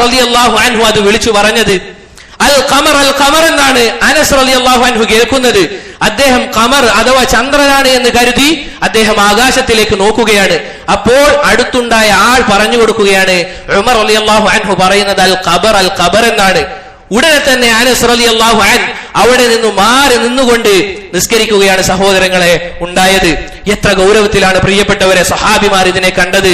A: അൻഹു അത് വിളിച്ചു പറഞ്ഞത്? അൽ ഖമർ അൽ എന്നാണ് അനസ് അലി അൻഹു കേൾക്കുന്നത്. അദ്ദേഹം കമർ അഥവാ ചന്ദ്രനാണ് എന്ന് കരുതി അദ്ദേഹം ആകാശത്തിലേക്ക് നോക്കുകയാണ്. അപ്പോൾ അടുത്തുണ്ടായ ആൾ പറഞ്ഞു കൊടുക്കുകയാണ്. ഉമർ അള്ളാഹു അൻഹു പറയുന്നത് അൽ ഖബർ അൽ ഖബർ എന്നാണ്. ഉടനെ തന്നെ അനസ് റളിയല്ലാഹു അൻ അവിടെ നിന്ന് മാറി നിന്നുകൊണ്ട് നിസ്കരിക്കുകയാണ് സഹോദരങ്ങളെ ഉണ്ടായത്. എത്ര ഗൗരവത്തിലാണ് പ്രിയപ്പെട്ടവരെ സഹാബിമാർ ഇതിനെ കണ്ടത്.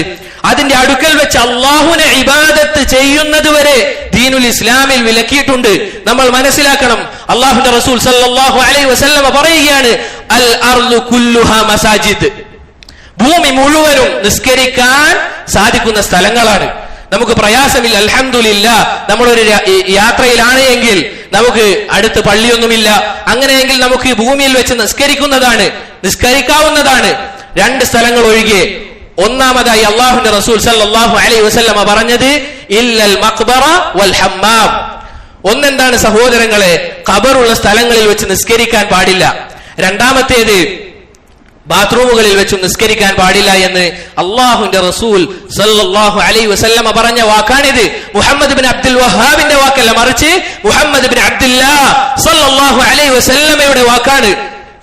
A: അതിന്റെ അടുക്കൽ വെച്ച് അള്ളാഹുനെ ഇബാദത്ത് ചെയ്യുന്നത് വരെ ദീനുൽ ഇസ്ലാമിൽ വിലക്കിയിട്ടുണ്ട്. നമ്മൾ മനസ്സിലാക്കണം. അള്ളാഹുന്റെ റസൂൽ വസല്ലമ പറയുകയാണ് അൽ അർദു കുല്ലുഹ മസാജിദ്. ഭൂമി മുഴുവനും നിസ്കരിക്കാൻ സാധിക്കുന്ന സ്ഥലങ്ങളാണ്. നമുക്ക് പ്രയാസമില്ല. അലഹമില്ല നമ്മളൊരു യാത്രയിലാണ് എങ്കിൽ നമുക്ക് അടുത്ത് പള്ളിയൊന്നുമില്ല. അങ്ങനെയെങ്കിൽ നമുക്ക് ഭൂമിയിൽ വെച്ച് നിസ്കരിക്കുന്നതാണ് നിസ്കരിക്കാവുന്നതാണ്. രണ്ട് സ്ഥലങ്ങൾ ഒഴികെ ഒന്നാമതായി അള്ളാഹുന്റെ റസൂൽ സല്ലാഹു അലൈ വസ്ലമ പറഞ്ഞത് ഇല്ലൽ മക്ബറ വൽ ഹമ്മാം. ഒന്നെന്താണ് സഹോദരങ്ങളെ ഖബറുള്ള സ്ഥലങ്ങളിൽ വെച്ച് നിസ്കരിക്കാൻ പാടില്ല. രണ്ടാമത്തേത് ബാത്റൂമുകളിൽ വെച്ച് നിസ്കരിക്കാൻ പാടില്ല എന്ന് അള്ളാഹുന്റെ റസൂൽ സല്ലാഹു അലൈ വസല്ലമ പറഞ്ഞ വാക്കാണിത്. മുഹമ്മദ് ബിൻ അബ്ദുൽ വഹാബിന്റെ വാക്കല്ല മറിച്ച് മുഹമ്മദ് ബിൻ അബ്ദുല്ലാ സല്ലല്ലാഹു അലൈഹി വസല്ലമയുടെ വാക്കാണ്.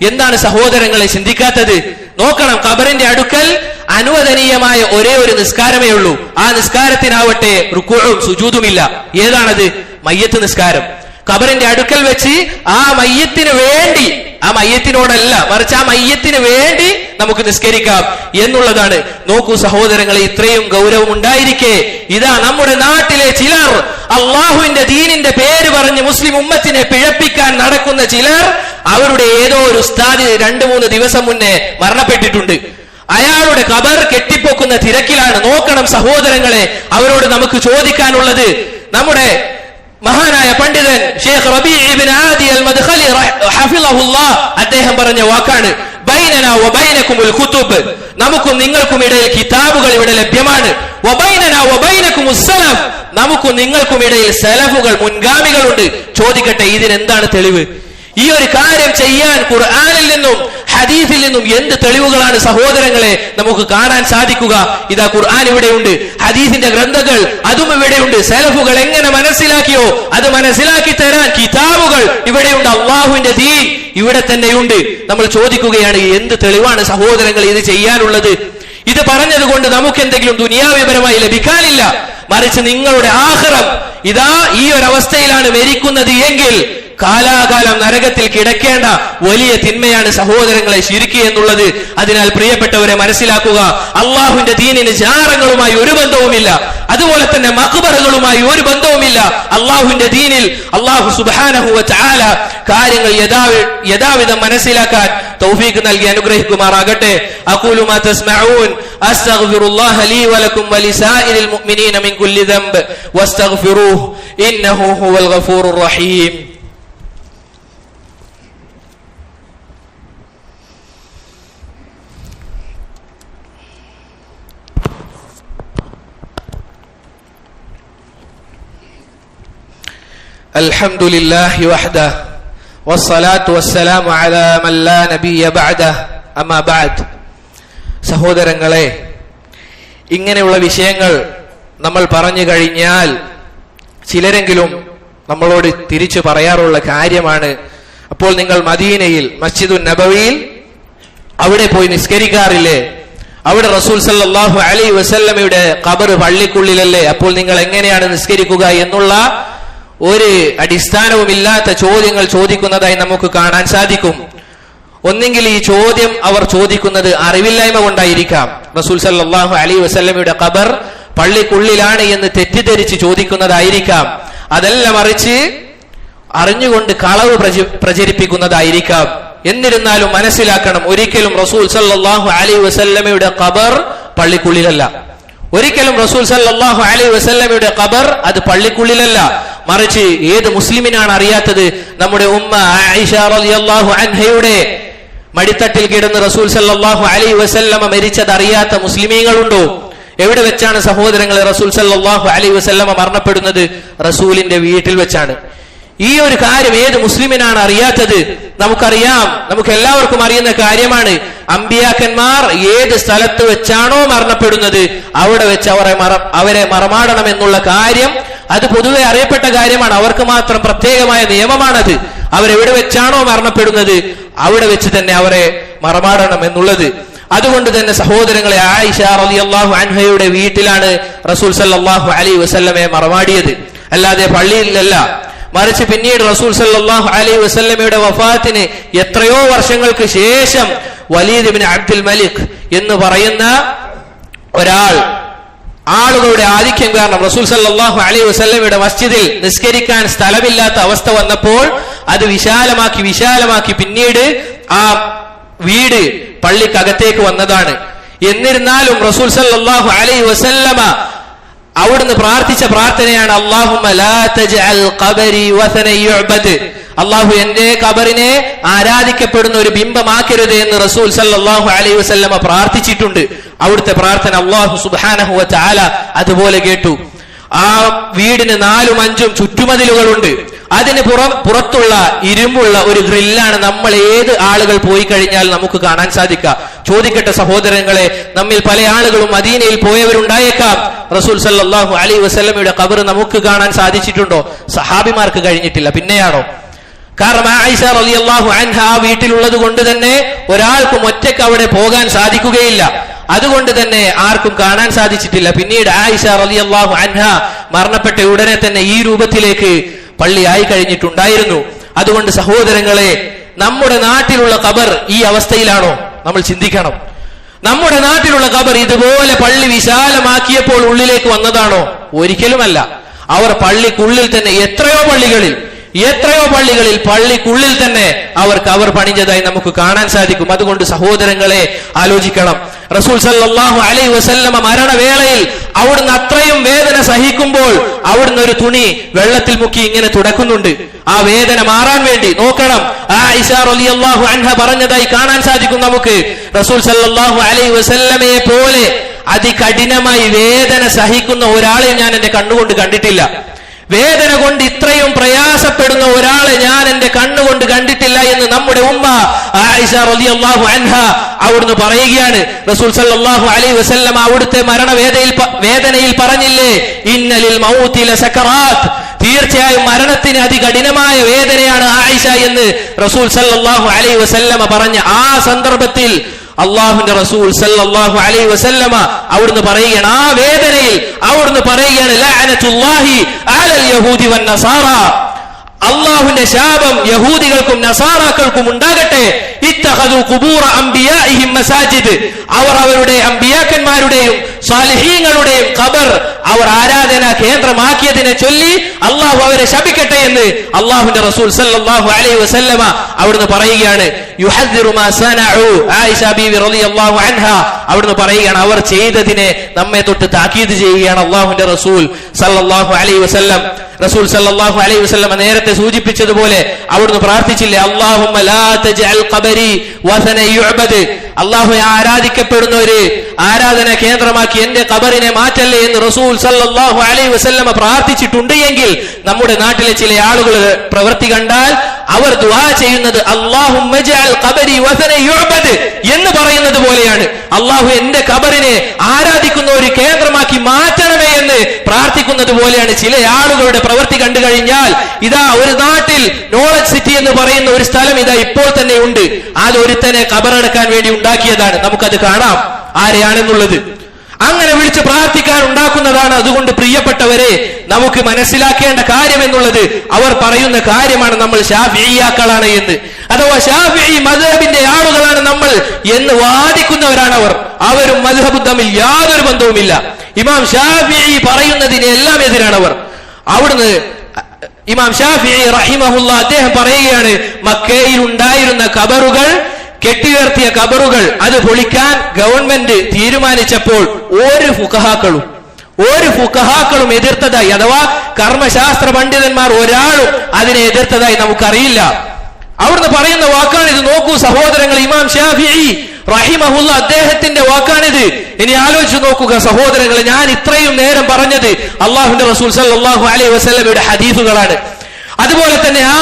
A: എന്താണ് സഹോദരങ്ങളെ ചിന്തിക്കാത്തത്? നോക്കണം ഖബറിന്റെ അടുക്കൽ അനുവദനീയമായ ഒരേ ഒരു നിസ്കാരമേ ഉള്ളൂ. ആ നിസ്കാരത്തിനാവട്ടെ റുക്കുഴും സുജൂതുമില്ല. ഏതാണത്? മയ്യത്ത് നിസ്കാരം. കബറിന്റെ അടുക്കൽ വെച്ച് ആ മയ്യത്തിന് വേണ്ടി ആ മയ്യത്തിനോടല്ല മറിച്ച് ആ മയ്യത്തിന് വേണ്ടി നമുക്ക് നിസ്കരിക്കാം എന്നുള്ളതാണ്. നോക്കൂ സഹോദരങ്ങളെ ഇത്രയും ഗൗരവം ഉണ്ടായിരിക്കെ. ഇതാ നമ്മുടെ നാട്ടിലെ ചിലർ അള്ളാഹുവിന്റെ ദീനിന്റെ പേര് പറഞ്ഞ് മുസ്ലിം ഉമ്മത്തിനെ പിഴപ്പിക്കാൻ നടക്കുന്ന ചിലർ അവരുടെ ഏതോ ഒരു ഉസ്താദ് രണ്ടു മൂന്ന് ദിവസം മുന്നേ മരണപ്പെട്ടിട്ടുണ്ട്. അയാളുടെ കബർ കെട്ടിപ്പൊക്കുന്ന തിരക്കിലാണ്. നോക്കണം സഹോദരങ്ങളെ അവരോട് നമുക്ക് ചോദിക്കാനുള്ളത്. നമ്മുടെ മഹാനായ പണ്ഡിതൻ ഷേഖ് റബി ആദി അദ്ദേഹം പറഞ്ഞ വാക്കാണ്. നമുക്കും നിങ്ങൾക്കും ഇടയിൽ കിതാബുകൾ ഇവിടെ ലഭ്യമാണ്. നമുക്കും നിങ്ങൾക്കും ഇടയിൽ സലഫുകൾ മുൻഗാമികളുണ്ട്. ചോദിക്കട്ടെ ഇതിനെന്താണ് തെളിവ്? ഈ ഒരു കാര്യം ചെയ്യാൻ ഖുർആാനിൽ നിന്നും ഹദീസിൽ നിന്നും എന്ത് തെളിവുകളാണ് സഹോദരങ്ങളെ നമുക്ക് കാണാൻ സാധിക്കുക? ഇതാ ഖുർആൻ ഇവിടെയുണ്ട്. ഹദീസിന്റെ ഗ്രന്ഥങ്ങൾ അതും ഇവിടെയുണ്ട്. സലഫുകൾ എങ്ങനെ മനസ്സിലാക്കിയോ? അത് മനസ്സിലാക്കി തരാൻ കിതാബുകൾ ഇവിടെയുണ്ട്. അള്ളാഹുവിന്റെ ദീൻ ഇവിടെ തന്നെയുണ്ട്. നമ്മൾ ചോദിക്കുകയാണ് എന്ത് തെളിവാണ് സഹോദരങ്ങൾ ഇത് ചെയ്യാനുള്ളത്? ഇത് പറഞ്ഞതുകൊണ്ട് നമുക്ക് എന്തെങ്കിലും ദുനിയാവിപരമായി ലഭിക്കാനില്ല. മറിച്ച് നിങ്ങളുടെ ആഹ്റം ഇതാ ഈ ഒരു അവസ്ഥയിലാണ് മരിക്കുന്നത് എങ്കിൽ കാലാകാലം നരകത്തിൽ കിടക്കേണ്ട വലിയ തിന്മയാണ് സഹോദരങ്ങളെ ശിരിക്കുക എന്നുള്ളത്. അതിനാൽ പ്രിയപ്പെട്ടവരെ മനസ്സിലാക്കുക അള്ളാഹുവിന്റെ ദീനിന് ജാറങ്ങളുമായി ഒരു ബന്ധവുമില്ല. അതുപോലെ തന്നെ മക്ബറുകളുമായി ഒരു ബന്ധവുമില്ല. അള്ളാഹുവിന്റെ ദീനിൽ അള്ളാഹു സുബാനഹുവ ചാല കാര്യങ്ങൾ യഥാവി യഥാവിധം മനസ്സിലാക്കാൻ തൗഫീഖ് നൽകി അനുഗ്രഹിക്കുമാറാകട്ടെ. അഖൂലു മാ തസ്മഊൻ അസ്തഗ്ഫിറുല്ലാഹ ലീ വലക്കും വലിസായിരിൽ മുഅ്മിനീന മിൻ കുല്ലി ദംബ് വസ്തഗ്ഫിറൂഹ് ഇന്നഹു ഹുവൽ ഗഫൂറുർ റഹീം. الحمد لله وحده والصلاة والسلام على من لا نبي بعده أما بعد സഹോദരങ്ങളെ ഇങ്ങനെയുള്ള വിഷയങ്ങൾ നമ്മൾ പറഞ്ഞു കഴിഞ്ഞാൽ ചിലരെങ്കിലും നമ്മളോട് തിരിച്ചു പറയാറുള്ള കാര്യമാണ് അപ്പോൾ നിങ്ങൾ മദീനയിൽ മസ്ജിദുൻ നബവിയിൽ അവിടെ പോയി നിസ്കരിക്കാറില്ലേ അവിടെ റസൂൽ സല്ലല്ലാഹു അലൈഹി വസല്ലമയുടെ ഖബർ പള്ളിക്കുള്ളിലല്ലേ അപ്പോൾ നിങ്ങൾ എങ്ങനെയാണ് നിസ്കരിക്കുക എന്നുള്ള ഒരു അടിസ്ഥാനവുമില്ലാത്ത ചോദ്യങ്ങൾ ചോദിക്കുന്നതായി നമുക്ക് കാണാൻ സാധിക്കും. ഒന്നെങ്കിൽ ഈ ചോദ്യം അവർ ചോദിക്കുന്നത് അറിവില്ലായ്മ കൊണ്ടായിരിക്കാം. റസൂൽ സല്ലാഹു അലി വസല്ലമയുടെ ഖബർ പള്ളിക്കുള്ളിലാണ് എന്ന് തെറ്റിദ്ധരിച്ച് ചോദിക്കുന്നതായിരിക്കാം. അതെല്ലാം മറിച്ച് അറിഞ്ഞുകൊണ്ട് കളവ് പ്രച- പ്രചരിപ്പിക്കുന്നതായിരിക്കാം. എന്നിരുന്നാലും മനസ്സിലാക്കണം ഒരിക്കലും റസൂൽ സല്ലാഹു അലി വസല്ലമയുടെ ഖബർ പള്ളിക്കുള്ളിലല്ല. ഒരിക്കലും റസൂൽ സല്ലാഹു അലി വസല്ലമയുടെ ഖബർ അത് പള്ളിക്കുള്ളിലല്ല. മറിച്ച് ഏത് മുസ്ലിമിനാണ് അറിയാത്തത്? നമ്മുടെ ഉമ്മ അൻഹയുടെ മടിത്തട്ടിൽ കിടന്ന് റസൂൽ സല്ലാഹു അലൈഹി വസല്ലമ മരിച്ചത് അറിയാത്ത മുസ്ലിമീങ്ങളുണ്ടോ? എവിടെ വെച്ചാണ് സഹോദരങ്ങൾ റസൂൽ സല്ലാഹു അലൈഹി വസല്ലമ മരണപ്പെടുന്നത്? റസൂലിന്റെ വീട്ടിൽ വെച്ചാണ്. ഈ ഒരു കാര്യം ഏത് മുസ്ലിമിനാണ് അറിയാത്തത്? നമുക്കറിയാം. നമുക്ക് എല്ലാവർക്കും അറിയുന്ന കാര്യമാണ്. അമ്പിയാക്കന്മാർ ഏത് സ്ഥലത്ത് വെച്ചാണോ മരണപ്പെടുന്നത്? അവിടെ വെച്ച് അവരെ അവരെ മറമാടണം എന്നുള്ള കാര്യം അത് പൊതുവെ അറിയപ്പെട്ട കാര്യമാണ്. അവർക്ക് മാത്രം പ്രത്യേകമായ നിയമമാണത്. അവരെവിടെ വെച്ചാണോ മരണപ്പെടുന്നത് അവിടെ വെച്ച് തന്നെ അവരെ മറമാടണം എന്നുള്ളത്. അതുകൊണ്ട് തന്നെ സഹോദരങ്ങളെ ആയിഷ റളിയല്ലാഹു അൻഹയുടെ വീട്ടിലാണ് റസൂൽ സല്ലാഹു അലി വസല്ലമയെ മറമാടിയത്. അല്ലാതെ പള്ളിയിലല്ല. മറിച്ച് പിന്നീട് റസൂൽ സല്ലാഹു അലി വസല്ലമയുടെ വഫാത്തിന് എത്രയോ വർഷങ്ങൾക്ക് ശേഷം വലീദ് ബിൻ അബ്ദുൽ മലിക് എന്ന് പറയുന്ന ഒരാൾ ആളുകളുടെ ആധിക്യം കാരണം റസൂൽ സല്ലാഹു അലൈഹി വസല്ലമയുടെ മസ്ജിദിൽ നിസ്കരിക്കാൻ സ്ഥലമില്ലാത്ത അവസ്ഥ വന്നപ്പോൾ അത് വിശാലമാക്കി വിശാലമാക്കി പിന്നീട് ആ വീട് പള്ളിക്കകത്തേക്ക് വന്നതാണ്. എന്നിരുന്നാലും റസൂൽ സല്ലാഹു അലൈഹി വസല്ലമ അവിടുന്ന് പ്രാർത്ഥിച്ച പ്രാർത്ഥനയാണ് അള്ളാഹു എന്റെ കബറിനെ ആരാധിക്കപ്പെടുന്ന ഒരു ബിംബമാക്കരുത് എന്ന് റസൂൽ സല്ലാഹു അലൈഹി വസല്ലമ പ്രാർത്ഥിച്ചിട്ടുണ്ട്. അവിടുത്തെ പ്രാർത്ഥന അള്ളാഹു സുബ്ഹാനഹു വ തആല അതുപോലെ കേട്ടു. ആ വീടിന് നാലും അഞ്ചും ചുറ്റുമതിലുകളുണ്ട്. അതിന് പുറം പുറത്തുള്ള ഇരുമ്പുള്ള ഒരു ഗ്രില്ലാണ് നമ്മൾ ഏത് ആളുകൾ പോയി കഴിഞ്ഞാൽ നമുക്ക് കാണാൻ സാധിക്കുക. ചോദിക്കട്ടെ സഹോദരങ്ങളെ നമ്മിൽ പല ആളുകളും മദീനയിൽ പോയവരുണ്ടായേക്കാം. റസൂൽ സല്ലാഹു അലൈഹി വസല്ലമയുടെ കബർ നമുക്ക് കാണാൻ സാധിച്ചിട്ടുണ്ടോ? സഹാബിമാർക്ക് കഴിഞ്ഞിട്ടില്ല. പിന്നെയാണോ? കാരണം ആയിഷ റളിയല്ലാഹു അൻഹ ആ വീട്ടിലുള്ളത് കൊണ്ട് തന്നെ ഒരാൾക്കും ഒറ്റയ്ക്ക് അവിടെ പോകാൻ സാധിക്കുകയില്ല. അതുകൊണ്ട് തന്നെ ആർക്കും കാണാൻ സാധിച്ചിട്ടില്ല. പിന്നീട് ആയിഷ റളിയല്ലാഹു അൻഹ മരണപ്പെട്ട ഉടനെ തന്നെ ഈ രൂപത്തിലേക്ക് പള്ളി ആയി കഴിഞ്ഞിട്ടുണ്ടായിരുന്നു. അതുകൊണ്ട് സഹോദരങ്ങളെ നമ്മുടെ നാട്ടിലുള്ള കബർ ഈ അവസ്ഥയിലാണോ? നമ്മൾ ചിന്തിക്കണം. നമ്മുടെ നാട്ടിലുള്ള കബർ ഇതുപോലെ പള്ളി വിശാലമാക്കിയപ്പോൾ ഉള്ളിലേക്ക് വന്നതാണോ? ഒരിക്കലുമല്ല. അവർ പള്ളിക്കുള്ളിൽ തന്നെ എത്രയോ പള്ളികളിൽ എത്രയോ പള്ളികളിൽ പള്ളിക്കുള്ളിൽ തന്നെ അവർ കവർ പണിഞ്ഞതായി നമുക്ക് കാണാൻ സാധിക്കും. അതുകൊണ്ട് സഹോദരങ്ങളെ ആലോചിക്കണം. റസൂൽ സല്ലാഹു അലൈ വസല്ലമ മരണവേളയിൽ അവിടുന്ന് അത്രയും വേദന സഹിക്കുമ്പോൾ അവിടുന്ന് ഒരു തുണി വെള്ളത്തിൽ മുക്കി ഇങ്ങനെ തുടക്കുന്നുണ്ട്. ആ വേദന മാറാൻ വേണ്ടി നോക്കണം. ആ റളിയല്ലാഹു അൻഹ പറഞ്ഞതായി കാണാൻ സാധിക്കും നമുക്ക്. റസൂൽ സല്ലാഹു അലൈ വസല്ലമയെ പോലെ അതികഠിനമായി വേദന സഹിക്കുന്ന ഒരാളെ ഞാൻ എന്റെ കണ്ണുകൊണ്ട് കണ്ടിട്ടില്ല. വേദന കൊണ്ട് ഇത്രയും പ്രയാസപ്പെടുന്ന ഒരാളെ ഞാൻ എന്റെ കണ്ണുകൊണ്ട് കണ്ടിട്ടില്ല എന്ന് നമ്മുടെ ഉമ്മ ആയിഷ റളിയല്ലാഹു അൻഹ അവിടുന്ന് പറയുകയാണ്. റസൂൽ സല്ലല്ലാഹു അലൈഹി വസല്ലം അവിടുത്തെ മരണവേദയിൽ വേദനയിൽ പറഞ്ഞില്ലേ ഇന്നലിൽ മൗത്തില സക്കറാത്ത് തീർച്ചയായും മരണത്തിന് അതികഠിനമായ വേദനയാണ് ആയിഷ എന്ന് റസൂൽ സല്ലല്ലാഹു അലൈഹി വസല്ലമ പറഞ്ഞ ആ സന്ദർഭത്തിൽ അള്ളാഹുന്റെ റസൂൽ സല്ലല്ലാഹു അലൈഹി വസല്ലമ അവിടുന്ന് പറയുകയാണ് ആ വേദനയിൽ അവിടുന്ന് പറയുകയാണ് അള്ളാഹുവിന്റെ ശാപം യഹൂദികൾക്കും നസാറാക്കൾക്കും ഉണ്ടാകട്ടെ. അവർ അവരുടെ അമ്പിയാക്കന്മാരുടെയും സാലിഹീങ്ങളുടെയും ഖബർ അവർ ആരാധന കേന്ദ്രമാക്കിയതിനെ ചൊല്ലി അള്ളാഹു അവരെ ശപിക്കട്ടെ എന്ന് അള്ളാഹുന്റെ റസൂൽ സല്ലല്ലാഹു അലൈഹി വസല്ലമ അവിടുന്ന് പറയുകയാണ്. അവിടുന്ന് പറയുകയാണ് അവർ ചെയ്തതിനെ നമ്മെ തൊട്ട് താക്കീത് ചെയ്യുകയാണ് അള്ളാഹുന്റെ റസൂൽ സല്ലാഹു അലൈ വസല്ലം. റസൂൽ സല്ലാഹു അലൈ വസല്ലം നേരത്തെ സൂചിപ്പിച്ചതുപോലെ അവിടുന്ന് പ്രാർത്ഥിച്ചില്ലേ അള്ളാഹു ആരാധിക്കപ്പെടുന്ന ഒരു ആരാധന കേന്ദ്രമാക്കി എന്റെ കബറിനെ മാറ്റല്ലേ എന്ന് റസൂൽ സല്ലാഹു അലൈ വസ്ല്ലമ പ്രാർത്ഥിച്ചിട്ടുണ്ട് എങ്കിൽ നമ്മുടെ നാട്ടിലെ ചില ആളുകൾ പ്രവൃത്തി കണ്ടാൽ അവർ ദുആ ചെയ്യുന്നത് എന്ന് പറയുന്നത് പോലെയാണ്. അള്ളാഹു എന്റെ കബറിനെ ആരാധിക്കുന്ന ഒരു കേന്ദ്രമാക്കി മാറ്റണമേ എന്ന് പ്രാർത്ഥിക്കുന്നത് പോലെയാണ്. ചില ആളുകളുടെ പ്രവൃത്തി കണ്ടു കഴിഞ്ഞാൽ ഇതാ ഒരു നാട്ടിൽ നോളജ് സിറ്റി എന്ന് പറയുന്ന ഒരു സ്ഥലം ഇതാ ഇപ്പോൾ തന്നെ ഉണ്ട്. അത് ഒരുത്തനെ കബറടക്കാൻ വേണ്ടി ഉണ്ടാക്കിയതാണ്. നമുക്കത് കാണാം ആരെയാണെന്നുള്ളത്. അങ്ങനെ വിളിച്ച് പ്രാർത്ഥിക്കാൻ ഉണ്ടാക്കുന്നതാണ് അതുകൊണ്ട് പ്രിയപ്പെട്ടവരെ നമുക്ക് മനസ്സിലാക്കേണ്ട കാര്യം എന്നുള്ളത് അവർ പറയുന്ന കാര്യമാണ് നമ്മൾ ഷാഫിയാക്കളാണ് എന്ന്. അഥവാ ഷാഫി മധുഹബിന്റെ ആളുകളാണ് നമ്മൾ എന്ന് വാദിക്കുന്നവരാണ് അവർ. അവരും മധബും തമ്മിൽ യാതൊരു ബന്ധവുമില്ല. ഇമാം ഷാഫി പറയുന്നതിനെല്ലാം എതിരാണ് അവർ. അവിടുന്ന് ഇമാം ഷാഫി റഹിമഹുല്ല അദ്ദേഹം പറയുകയാണ് മക്കയിൽ ഉണ്ടായിരുന്ന കബറുകൾ കെട്ടിയുയർത്തിയ കബറുകൾ അത് പൊളിക്കാൻ ഗവൺമെന്റ് തീരുമാനിച്ചപ്പോൾ ഒരു ഫുഖഹാക്കളും ഒരു ഫുക്കഹാക്കളും എതിർത്തതായി അഥവാ കർമ്മശാസ്ത്ര പണ്ഡിതന്മാർ ഒരാളും അതിനെ എതിർത്തതായി നമുക്കറിയില്ല. അവിടുന്ന് പറയുന്ന വാക്കാണ് ഇത്. നോക്കൂ സഹോദരങ്ങൾ ഇമാം ഷാഫി റഹിമഹുല്ല അദ്ദേഹത്തിന്റെ വാക്കാണിത്. ഇനി ആലോചിച്ച് നോക്കുക സഹോദരങ്ങൾ ഞാൻ ഇത്രയും നേരം പറഞ്ഞത് അള്ളാഹുന്റെ റസൂൽ സല്ലാഹു അലൈഹി വസ്ലമിയുടെ ഹദീഫുകളാണ് അതുപോലെ തന്നെ ആ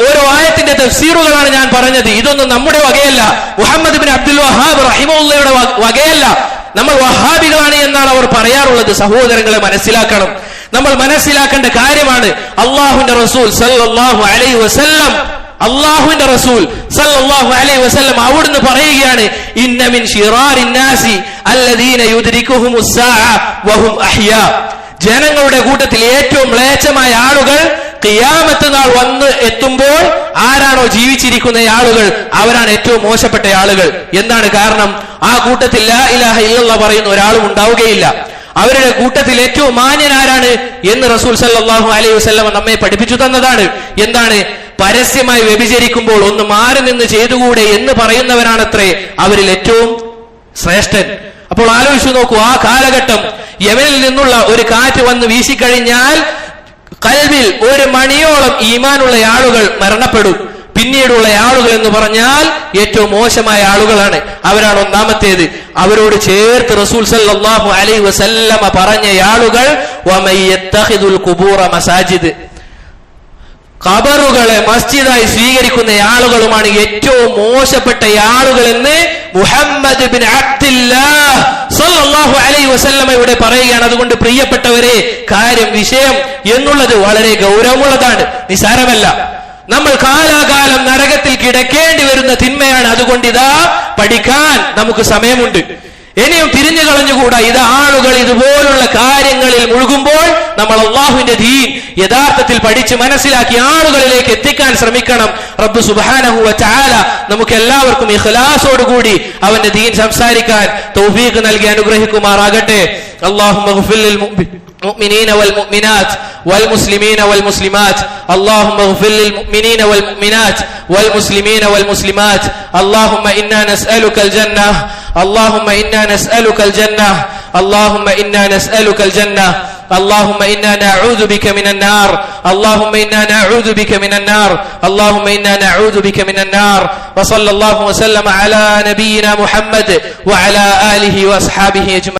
A: ഓരോ ആയത്തിന്റെ തഫ്സീറുകളാണ് ഞാൻ പറഞ്ഞത്. ഇതൊന്നും നമ്മുടെ വകയല്ല. മുഹമ്മദ് ബിൻ അബ്ദുൽ വഹാബ് റഹിമുള്ളയുടെ വകയല്ല. നമ്മൾ വഹാബികളാണ് എന്നാണ് അവർ പറയാറുള്ളത്. സഹോദരങ്ങളെ മനസ്സിലാക്കണം. നമ്മൾ മനസ്സിലാക്കേണ്ട കാര്യമാണ് അള്ളാഹുന്റെ റസൂൽ സല്ലല്ലാഹു അലൈഹി വസല്ലം അള്ളാഹുവിന്റെ റസൂൽ സല്ലല്ലാഹു അലൈഹി വസല്ലം അവിടുന്ന് പറയുകയാണ് ഇന്ന മിൻ ശിറാരിൻ നാസി അല്ലദീന വഹും അഹ്യാ. ജനങ്ങളുടെ കൂട്ടത്തിൽ ഏറ്റവും മ്ലേച്ഛമായ ആളുകൾ കിയാമത്ത് നാൾ വന്ന് എത്തുമ്പോൾ ആരാണോ ജീവിച്ചിരിക്കുന്ന ആളുകൾ അവരാണ് ഏറ്റവും മോശപ്പെട്ട ആളുകൾ. എന്താണ് കാരണം? ആ കൂട്ടത്തിൽ ലാ ഇലാഹ ഇല്ലല്ലാഹ് പറയുന്ന ഒരാളും ഉണ്ടാവുകയില്ല. അവരുടെ കൂട്ടത്തിൽ ഏറ്റവും മാന്യനാരാണ് എന്ന് റസൂൽ സല്ലാഹു അലൈഹി വസല്ലം നമ്മെ പഠിപ്പിച്ചു തന്നതാണ്. എന്താണ്? പരസ്യമായി വ്യഭിചരിക്കുമ്പോൾ ഒന്ന് മാറി നിന്ന് ചെയ്തുകൂടെ എന്ന് പറയുന്നവരാണത്രേ അവരിൽ ഏറ്റവും ശ്രേഷ്ഠൻ. അപ്പോൾ ആലോചിച്ചു നോക്കൂ ആ കാലഘട്ടം യവനിൽ നിന്നുള്ള ഒരു കാറ്റ് വന്ന് വീശിക്കഴിഞ്ഞാൽ കൽവിൽ ഒരു മണിയോളം ഈമാനുള്ള ആളുകൾ മരണപ്പെടും. പിന്നീടുള്ള ആളുകൾ എന്ന് പറഞ്ഞാൽ ഏറ്റവും മോശമായ ആളുകളാണ്. അവരാണ് ഒന്നാമത്തേത്. അവരോട് ചേർത്ത് റസൂൽ സല്ലാഹു അലൈ വസല്ലമ പറഞ്ഞ ആളുകൾ ഖബറുകളെ മസ്ജിദായി സ്വീകരിക്കുന്ന ആളുകളുമാണ് ഏറ്റവും മോശപ്പെട്ട ആളുകൾ എന്ന് മുഹമ്മദ് ബിൻ സല്ലല്ലാഹു അലൈഹി വസല്ലമ ഇവിടെ പറയുകയാണ്. അതുകൊണ്ട് പ്രിയപ്പെട്ടവരെ കാര്യം വിഷയം എന്നുള്ളത് വളരെ ഗൗരവമുള്ളതാണ്. നിസാരമല്ല. നമ്മൾ കാലാകാലം നരകത്തിൽ കിടക്കേണ്ടി വരുന്ന തിന്മയാണ്. അതുകൊണ്ട് ഇതാ പഠിക്കാൻ നമുക്ക് സമയമുണ്ട്. ഇനിയും തിരിഞ്ഞു കളഞ്ഞുകൂടാ ഇത് ആളുകൾ ഇതുപോലുള്ള കാര്യങ്ങളിൽ മുഴുകുമ്പോൾ നമ്മൾ അള്ളാഹുവിന്റെ ദീൻ യഥാർത്ഥത്തിൽ പഠിച്ച് മനസ്സിലാക്കി ആളുകളിലേക്ക് എത്തിക്കാൻ ശ്രമിക്കണം റബ്ബ് സുബാനഹുവ ചാല നമുക്ക് എല്ലാവർക്കും ഇഖ്ലാസോടുകൂടി അവന്റെ ദീൻ സംസാരിക്കാൻ തൗഫീഖ് നൽകി അനുഗ്രഹിക്കുമാറാകട്ടെ അള്ളാഹു المؤمنين والمؤمنات والمسلمين والمسلمات اللهم اغفر للمؤمنين والمؤمنات والمسلمين والمسلمات اللهم انا نسالك الجنه اللهم إنا نسألك الجنة. اللهم إنا نسألك الجنة. اللهم إنا نعوذ بك من النار. اللهم إنا نعوذ بك من النار. اللهم إنا نعوذ بك من النار. وصلى الله وسلم على نبينا محمد وعلى آله وأصحابه أجمعين.